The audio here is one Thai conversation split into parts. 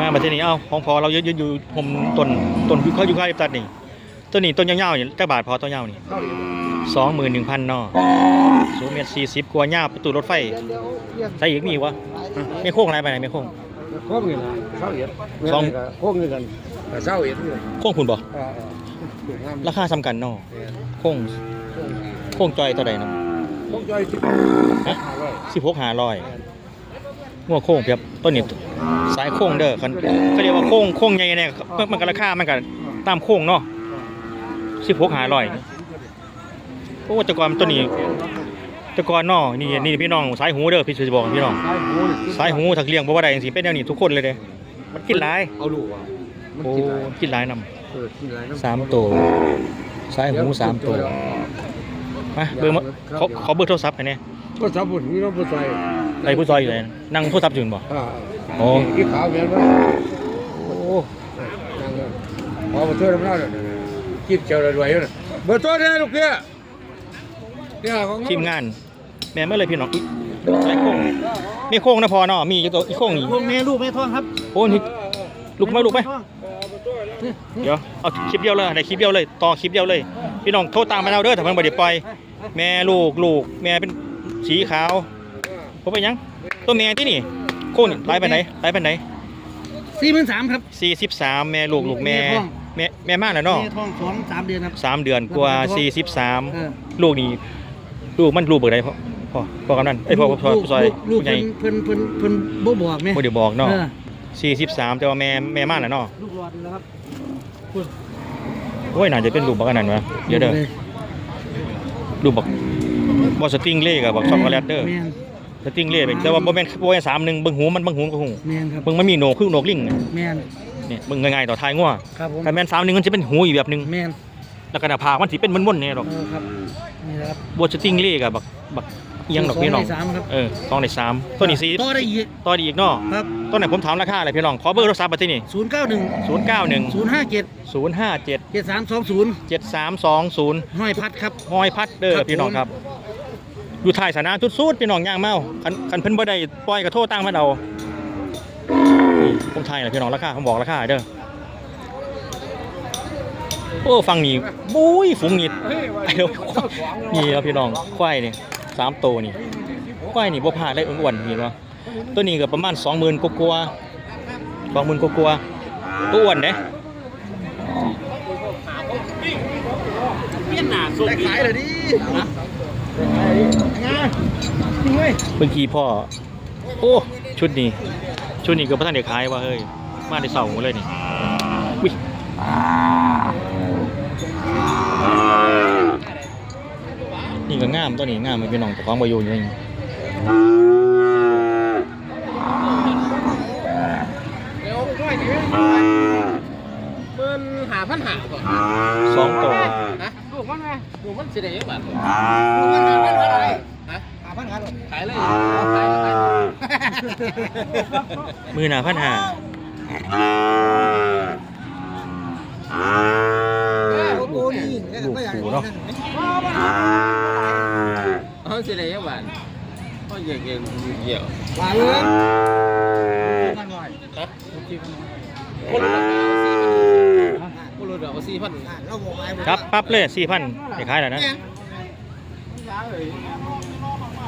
มาประเทศนี้เอ้าของพอเรายืนยืนอยู่ผมต้นต้นเขาอยู่ข้าวริบตัดนี่ต้นนี้ต้นยาวๆนี่จักบาทพอต้นยาวนี่สองหมื่นหนึ่งพันเนาะสูงเมตรสี่สิบกว่ายาวประตูรถไฟใส่อีกมีวะไม่โค้งอะไรไปไหนไม่โค้งโค้งนี่นะเศร้าเอ็ดสองโค้งนี่กันแต่เศร้าเอ็ดนี่โค้งคุณบ่อ่างามราคาสำคัญเนาะโค้งโค้งจอยตัวใดเนาะโค้งจอยสิบฮะสิบหกหาร้อย งัวโค้งเพียบต้นนี้สายโค้งเด้อคันเขาเรียกว่าโค้งโค้งใหญ่เนี่ยมันมันก็ราคามันก็ตามโค้งเนาะสิบหกหาร้อยโอ้แต่ก่อนต้นนี้แต่ก่อนเนาะนี่นี่พี่น้องสายหูเด้อพี่ช่วยบอกพี่น้องสายหูนี่สายหูถักเลี้ยงบ่ว่าได้จังซี่เป็นแนวนี้ทุกคนเลยเด้มันกินหลายเอาลูกว่ะมันโอ้กินหลายกินหลายนํเออกินหลายน้ำสามตัวสายหูสามตัวมาเบอร์มาเขาเขาเบอร์โทรศัพท์ให้แน่ ก็สามบุญนี่เราบุญใจไอ้ผู้ซอยอยู่ไหนนั่งโทรศัพท์อยู่บ่ อ่าโอ้ ที่ขาวเมียนวะโอ้นั่งเลยพอมาช่วยทำหน้าเลยคิดเจ้าเลยรวยอยู่น่ะเบอร์ตัวเนี่ยลูกเนี่ยเนี่ยของทีมงาน แม่เมื่อเลยพี่น้องอุ๊ยสายโค้งมีโค้งนะพอเนาะมีอีกตัวอีกโค้งนี่พวกแม่ลูกแม่ท้องครับโอ้นี่ลุกไหมลุกไหมเดี๋ยวเอาคลิปเดียวเลยได้คลิปเดียวเลย ต่อคลิปเดียวเลย พี่น้องโทรตามมาเอาเด้อถ้าเพิ่นบ่ได้ปล่อยแม่ลูกลูก แม่เป็น สีขาวผมเป็นหยังตัวแม่ที่นี่โค้งนี่ไล่ไปไหนไล่ไปไหนสี่หมื่นสามครับสี่สิบสามแม่ลูกลูกแม่แม่ท้องแม่แม่มากแล้วเนาะแม่ท้องสองสามเดือนครับสามเดือนกว่าแม่ท้องสี่สิบสามเออลูกนี่ลูกมันลูกเบิกได้พ่อพ่อพ่อกำนันไอ้ยพ่อพ่อลูกซอยลูกผู้ใหญ่เพิ่นเพิ่นเพิ่นเพิ่นบ่บอกแม่บ่เดี๋ยวบอกเนาะเออสี่สิบสามแต่ว่าแม่แม่มากแล้วเนาะลูกหลอดนี่แหล้วครับโอ้ยน่าจะเป็นลูกบักอันนั้นวะเดี๋ยวเด้อลูกบัก บอสติงเล่กับบักช็อกโกแลตเด้อแม่นสติงเล่เป็นแต่ว่าบ่แม่นบ่แม่นสามหนึ่งเบิ่งหูมันเบิ่งหูก็หูแม่นครับเบิ่งมันมีโหนกคือโหนกลิงเนี่ยแม่นเนี่ยเบิ่งง่ายๆต่อท้ายงัวครับผมถ้าแม่นสามหนึ่งมันจะเป็นหูอีกแบบหนึงแม่นแล้วก็หน้าผากมันสิเป็นม้วนๆเนี่ยหรอกเออครับนี่แหละครับ บอสติงเล่กับบักบักเอียงดอกพี่น้องสในสามครับ เออสองในสามตัวนี้สี่ต่อได้อีกต่อดีอีกเนาะครับตัวไหนผมถามราคาอะไรพี่น้องขอเบอร์โทรศัพท์มาที่นี่ศูนย์เก้าหนึ่งศูนย์เก้าหนึ่งศูนย์ห้าเจ็ดศูนย์ห้าเจ็ดเจ็ดสามสองศูนย์เจ็ดสามสองศูนย์ห้อยพัดครับ ห้อยพัดเด้อครับพี่น้องผมครับ อยู่ถ่ายสนามสุดๆพี่น้องย่างเมาคันคันเพิ่นบ่ได้ปล่อยกระโทษตั้งมาเอานี่ผมถ่ายแหละพี่น้องราคาผมบอกราคาเด้อโอ้ฟังนี่บุ้ยฝูงนี่ไอ้เด้อนี่ครับพี่น้องควายนี่สามตัวนี่ควายนี่บ่พลาดเลยอ้วนๆเห็นบ่ตัวนี้ก็ประมาณ20,000กว่าๆ20,000กว่าๆตัวอ้วนเด้ได้ขายเลยดิงานจริงเว้ย เมื่อกี้พ่อ โอ้ ชุดนี้ ชุดนี้ก็พระท่านเด็กขายว่าเฮ้ย มาในเสาเลยนี่วินี่ก็งามตัวนี้งามมันเป็นน้องต่ของบอยู่อยู่นี่เปิ้นหาพันหาก่อนสองตัวฮะ กมันไงลูกมันสิได้ยังบาทลูกมันหาพันหาอะไรฮะหาพันหาอะไรขายเลยขายขายมือหนาพันหาโอ้โหนี่ลูกหูเนาะเอาสิได้ยังบาทก็เยี่ยเยี่ยเยี่ยวหลายเลยฮะคนละ เอาสี่พันคนละเอาสี่พันเราบอกไอ้ครับปั๊บเลยสี่พันเด็กขายแล้วนะ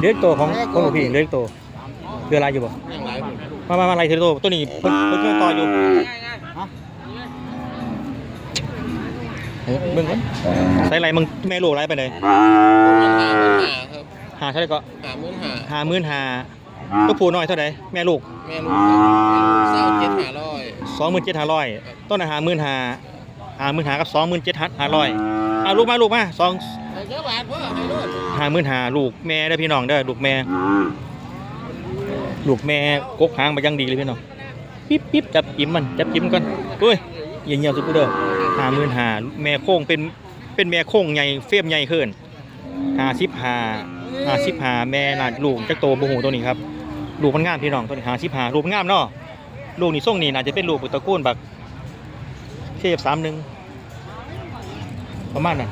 เลี้ยงตัวของของหลวงพี่เลี้ยงตัวเรืออะไรอยู่บ่ยังหลายคนมามามาอะไรเธอตัวตัวนี้เพิ่นเพิ่นเพิ่งต่ออยู่เฮ้ยเบิ่งก่อนใส่ไรมึงแม่ลูกไรไปเลยมันหาพันหาครับหาเท่าไหร่ก็หาหมื่นหาหาหมื่นหาตัวผู้น้อยเท่าไหร่แม่ลูกแม่ลูกครับแม่ลูกเศร้าเจ็ดหาร้อยสองหมื่นเจ็ดห้าร้อยต้นน่ะหาหมื่นหา หาหมื่นหากับสองหมื่นเจ็ดห้าร้อยเอาลูกมาลูกมาสองแต่เจ้าเพื่อให้าหมื่นหาลูกแม่ได้พี่น้องเด้ลูกแม่ ลูกแม่กกหางมายังดีเลยพี่น้องปิ๊บปิ๊บจับจิ้มมันจับจิ้มก่อนเฮ้ยเงียบเงียบสุดเด้อหาหมื่นหาแม่โค้งเป็นเป็นแม่โค้งใหญ่เฟียมใหญ่ขึ้นหาสิบหาหาสิบหาแม่น่าลูกจักโตบ่หูตัวนี้ครับลูกมันงามพี่น้องตัวนี้หาสิบหาลูกมันงามเนาะลูกนี่ส่งนี่น่าจะเป็นลูกตระกูลแบบ เทพสามหนึ่งประมาณนั้น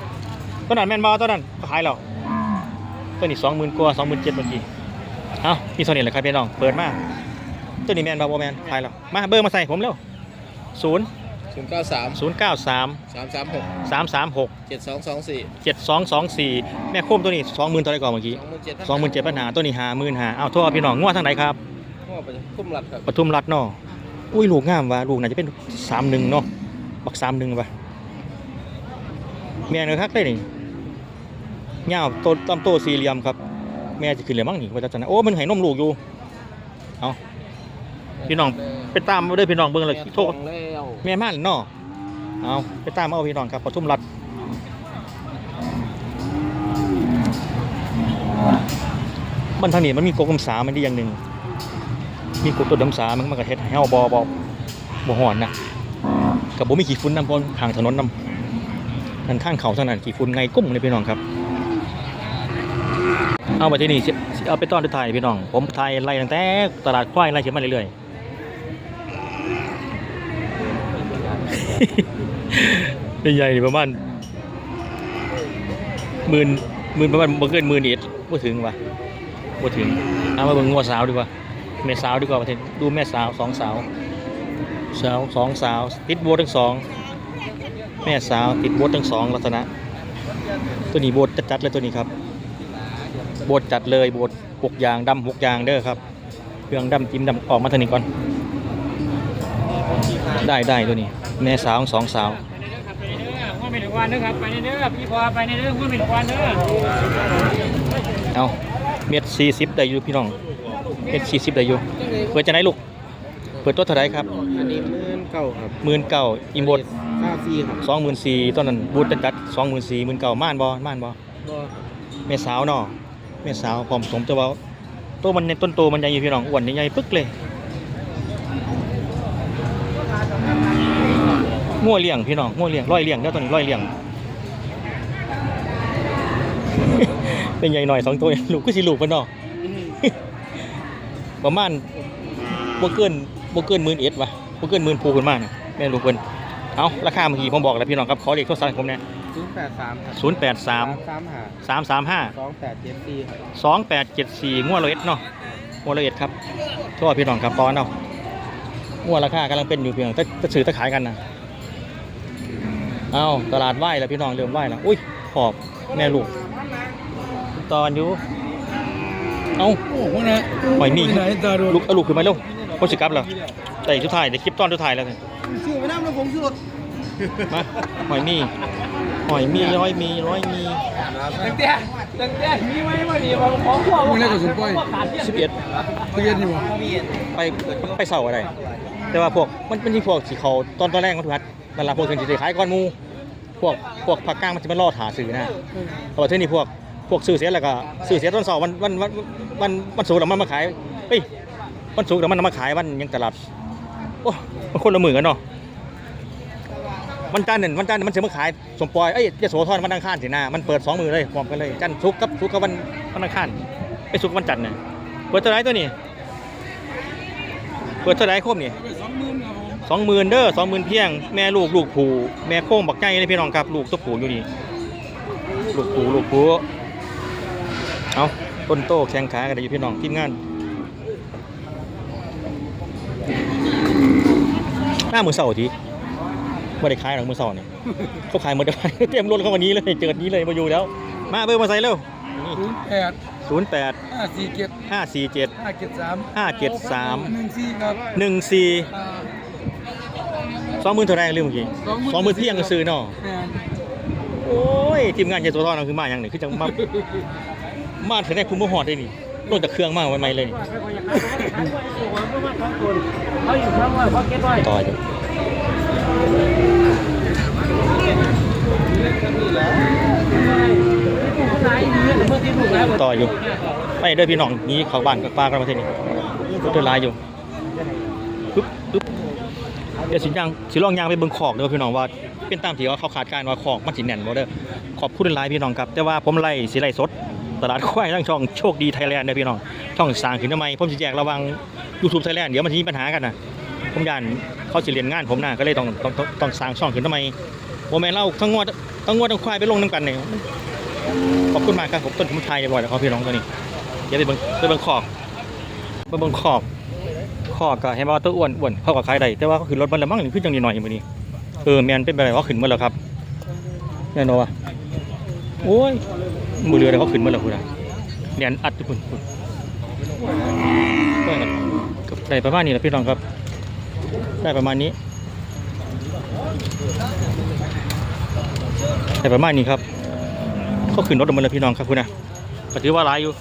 ตัวนั้นแม่นบอตัวนั้นก็ขายแล้วตัวนี้สองหมื่นกว่าสองหมื่นเจ็ดเมื่อกี้เอ้ามีเท่านี้แหละครับพี่น้องเปิดมาตัวนี้แมนบาโบแมนขายแล้วมาเบอร์มาใส่ผมเร็วศูนย์ศูนย์เก้าสามศูนย์เก้าสามสามสามหกสามสามหกเจ็ดสองสองสี่เจ็ดสองสองสี่แม่โคมตัวนี้สองหมื่นตัวไหนก่อนเมื่อกี้สองหมื่นเจ็ดสองหมื่นเจ็ดปัญหาตัวนี้หาหมื่นหาเอาโทษพี่น้องงวดทางไหนครับพ่อไปคุ้มรัดครับปทุมรัฐเนาะอุ้ยลูกงามว่ะลูกน่าจะเป็นสามหนึ่งเนาะ บักสามหนึ่งปะแม่เนื้อคักได้หนี่เงาวโตลำโตสี่เหลี่ยมครับ แม่จะขึ้นเลยมั้งนี่ว่าจะนะโอ้มันให้นมลูกอยู่เอาพี่น้องไปตามมาเด้วยพี่น้องเบิ่งเลยโทษแม่ม่านนาะเอาไปตามมาเอาพี่น้องครับปทุมรัฐมันทางนี้มันมีกกำสามันดีอย่างหนึ่งมีกบตัวดำสามันมันก็เฮ็ดให้เฮาบ่บ่บ่ฮ้อนนะ กับบ่มีขี้ฝุ่นนำบนทางถนนนำนั่นข้างเขาเท่านั้นขี้ฝุ่นไงกุ้มเลยพี่น้องครับ เอามาที่นี่เอาไปต้อนทุกไทายพี่น้อง ผมไทยไล่ตั้งแต่ตลาดควายไล่เขียนมาเรื่อยๆใหญ่ๆประมาณหมื่นหมื่นประมาณบ่เกินหมื่นเอ็ดบ่ถึงว่ะบ่ถึงเอามาเบิ่งงัวสาวดีกว่าแม่สาวดีกว่าประเทศดูแม่สาวสองสาว สาวสองสาว ติดโบสทั้งสอง แม่สาวติดโบสทั้งสองลักษณะ ตัวนี้โบสจัดๆเลยตัวนี้ครับ โบสจัดเลยโบสหกยางดำหกยางเด้อครับ เครื่องดำจิ้มดำออกมาทางนี้ก่อน ได้ได้ตัวนี้ แม่สาวสองสาวหัวเป็นวันเด้อครับไปในเด้อพี่พอไปในเด้อหัวเป็นวันเด้อเอาเม็ดสี่สิบได้อยู่พี่น้องเม็ดสี่สิบได้อยู่เปิดจะไหนลูกเปิดตัวเท่าไหรครับอันนี้หมื่นเก้าครับหมื่นเก้าอิมบดค่าฟรีครับสองหมื่นสี่ตอนนั้นบูธจัดสองหมื่นสี่หมื่นเก้าม่านบอม่านบอก็แม่สาวเนาะแม่สาวพร้อมสมแต่ว่าตัวมันในต้นโตมันใหญ่อยู่พี่น้องอ้วนใหญ่ๆปึ๊กเลยงัวเลี้ยงพี่น้องงัวเลี้ยงร้อยเลี้ยงแล้วตัวนี้ร้อยเลี้ยงเป็นใหญ่หน่อยสองตัวลูกก็สิลูกเพิ่นเนาะประมาณบ่เกิน บ่เกินหมื่นเอ็ดวะบ่เกินหมื่นผูขึ้นมาน่ะแม่ลูกเพิ่นเอาราคาเมื่อกี้ผมบอกแล้วพี่น้องครับขอเลขโทรศัพท์ผมเนี่ยศูนย์แปดสามครับศูนย์แปดสามสามห้าสามสามห้าสองแปดเจ็ดสี่ครับสองแปดเจ็ดสี่งวดละเอ็ดเนาะงวดละเอ็ดครับโทษพี่น้องครับตอนเอางวดราคากำลังเป็นอยู่เพียงแต่จะซื้อจะขายกันนะเอาตลาดไหวแล้วพี่น้องเริ่มไหวแล้วอุ้ยขอบแม่ลูก ตอนอยู่ เอาโอ้โหนะหอยมีไหนตาดูลูกเอาลูกขึ้นมาเร็ว โคสิกลับแล้วแต่ชุดถ่ายเดี๋ยวคลิปตอนชุดถ่ายแล้วสิชื่อไปน้ำแล้วผมชื่อรถมาหอยมีหอยมีร้อยมีร้อยมีตั้งแต่ตั้งแต่มีไว้มาดีมาขอขั้วมึงเล่นกับสุก้อยสิบเอ็ดเขาเย็นอยู่วะไปไปเสาอะไร แต่ว่าพวกมันมันที่พวกสีเขาตอนตอนแรกมันถูกฮัดนั่นละพวกถึงจะขายก้อนหมู พวกพวกผักก้างมันจะมาล่อถาซื้อนะเพราะว่าที่นี่พวกพวกซื้อเสียแล้วก็ซื้อเสียต้นเสาร์วันวันวันวันวันศุกร์แล้วมันมาขายเฮ้ย วันศุกร์แล้วมันมาขายวันยังตลาดโอ้มันคนละหมื่นกันเนาะวันจันทร์เนี่ยวันจันทร์มันจะมาขายสมปอยเอ้ยจะโสธรวันอังคารสินะมันเปิดสองมือเลยพร้อมกันเลยจันทร์ศุกร์กับศุกร์กับวันวันอังคารไปศุกร์วันจันทร์เนี่ยเปิดเท่าไรตัวนี้เปิดเท่าไหรครบนี่สองหมื่นครับผมสองหมื่นเด้อสองหมื่นเพียงแม่ลูกลูกผูแม่โค้งบักใจเลยพี่น้องครับลูกตัวผูอยู่นี่ลูกผูลูกผูเอาต้นโตแข่งขากันอยู่พี่น้องทีมงาน หน้ามือเสาร์ทีไม่ได้ขายหรอกมือเสาร์เนี่ยเขาขายหมดแล้วเตรียมรถเข้าวันนี้เลยเจอนี้เลยมาอยู่แล้ว มาเบอร์มาใส่เร็วศูนย์แปดศูนย์แปดห้าสี่เจ็ดห้าสี่เจ็ดห้าเจ็ดสามห้าเจ็ดสามหนึ่งสี่ครับหนึ่งสี่อ่าสองหมื่นเท่าไหรลืมเมื่อกี้สองหมื่นเพียงก็ซื้อเนาะแม่นโอ้ยทีมงานเจตัวทอนคือมาอย่างหนึ่งคือจังมามาถึงได้คุณบ่หอดได้นี่ ลงจากเครื่องมาใหม่ๆเลยนี่เขาอยู่ข้างว่าเขาเก็ตไว้ต่ออยู่ต่ออยู่ไปเด้อพี่น้องหนี้เขาบ้านกับป้ากันประเทศนี้เดินลายอยู่ปึ๊บปึ๊บเดี๋ยวสิยังสิลองยางไปเบิ่งขอกเด้อพี่น้องว่าเป็นตามที่ว่าเขาขาดการว่าขอกมันสิแน่นบ่เด้อขอบคุณหลายพี่น้องครับ แต่ว่าผมไล่สิไล่สด ตลาดควายทั้งช่องโชคดีไทยแลนด์เด้อพี่น้องช่องสร้างขึ้นทำไมผมสิแยกระวัง YouTube Thailand เดี๋ยวมันจะมีปัญหากันนะผมยานเขาสิเรียนงานผมนะก็เลยต้องต้องต้องสร้างช่องขึ้นทำไมโมแมนเล่าทั้งงวดทั้งงวดทั้งควายไปลงน้ำกันเนี่ยขอบคุณมากครับผมต้นผมไทยบ่อยแล้วครับพี่น้องตัวนี้เดี๋ยวไปเบิ่งไปเบิ่งขอบไปเบิ่งขอบขข้อก็ให้มาว่าตัวอ้วนอ้วนเขาก็ขายได้แต่ว่าเขาขึ้นรถมันละมั่งนี่ขึ้นจังนิดหน่อยมื้อนี้เออแมนเป็นไปได้เขาขึ้นมาแล้วครับแน่นอนว่ะโอ้ย มือเรือเดี๋ยวเขาขึ้นมาแล้วคุณอะเนียนอัดทุกคนคุณได้ประมาณนี้แหละพี่น้องครับ ได้ประมาณนี้ได้ประมาณนี้ครับเขาขึ้นรถออกมาแล้วพี่น้องครับคุณนะก็ถือว่าหลายอยู่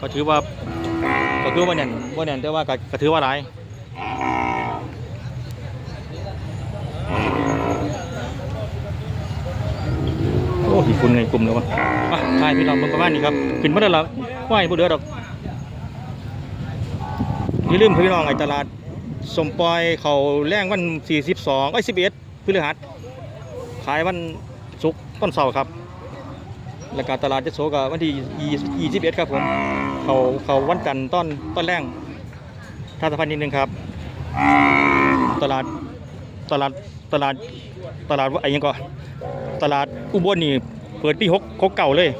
ก็ถือว่าก็คือว่าเนี่ยว่าเนี่ยแต่ว่าก็ถือว่าหลายโอ้ยคุณในกลุ่มแล้ววะอะทายพี่น้องเบิ่งประมาณนี้ครับขึ้นมาแล้วล่ะไหวบ่เดือดอกอย่าลืมพี่น้องไอ้ตลาดสมปอยเขาแรงวัน 42ไอ้ย11พฤหัสขายวันศุกร์ต้นเสาร์ครับแล้วก็ตลาดเจโสก็วันที่ 21 ครับผม เขาเขาวันจันทร์ต้นต้นแรงท่าสะพานนิดนึงครับ ตลาดตลาดตลาดตลาดว่าไอ้ยังก็ตลาด อุบลนี่เปิดปีหกหกเก่าเลย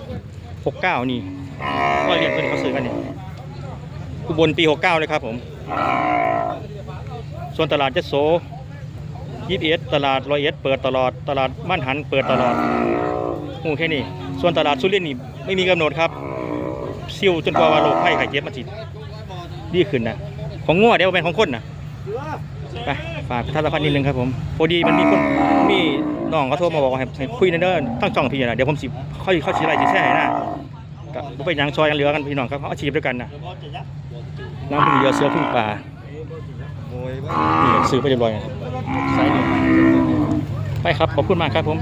หกเก้านี่ว่าเรียนเพื่อนเขาซื้อกันนี่อุบลปีหกเก้าเลยครับผม ส่วนตลาดเจดโสยี่สิบเอ็ดตลาดร้อยเอ็ดเปิดตลอดตลาดบ้านหันเปิดตลอดหูแค่นี้ส่วนตลาดสุรินทร์นี่ไม่มีกำหนดครับซิ่วจนกว่าว่าโรคไข้ไข้เจ็บมันจิดีขึ้นนะของงัวเดี๋ยวเป็นของคนนะไปฝากท่านละพันธ์นิดนึงครับผมพอดีมันมีคนมี น้องเขาโทรมาบอกว่าให้ให้คุยในเด้อตั้งจ่องพี่นะเดี๋ยวผมสิค่อยเขาชี้ไรจีแช่ให้นะก็บ่ไปหยังซอยกันเหลือกันพี่น้องครับเขาอาชีพด้วยกันนะน้ำพึ่งเรือเสือพึ่งป่านี่ซื้อไปเรียบร้อยไปครับขอบคุณมากครับผม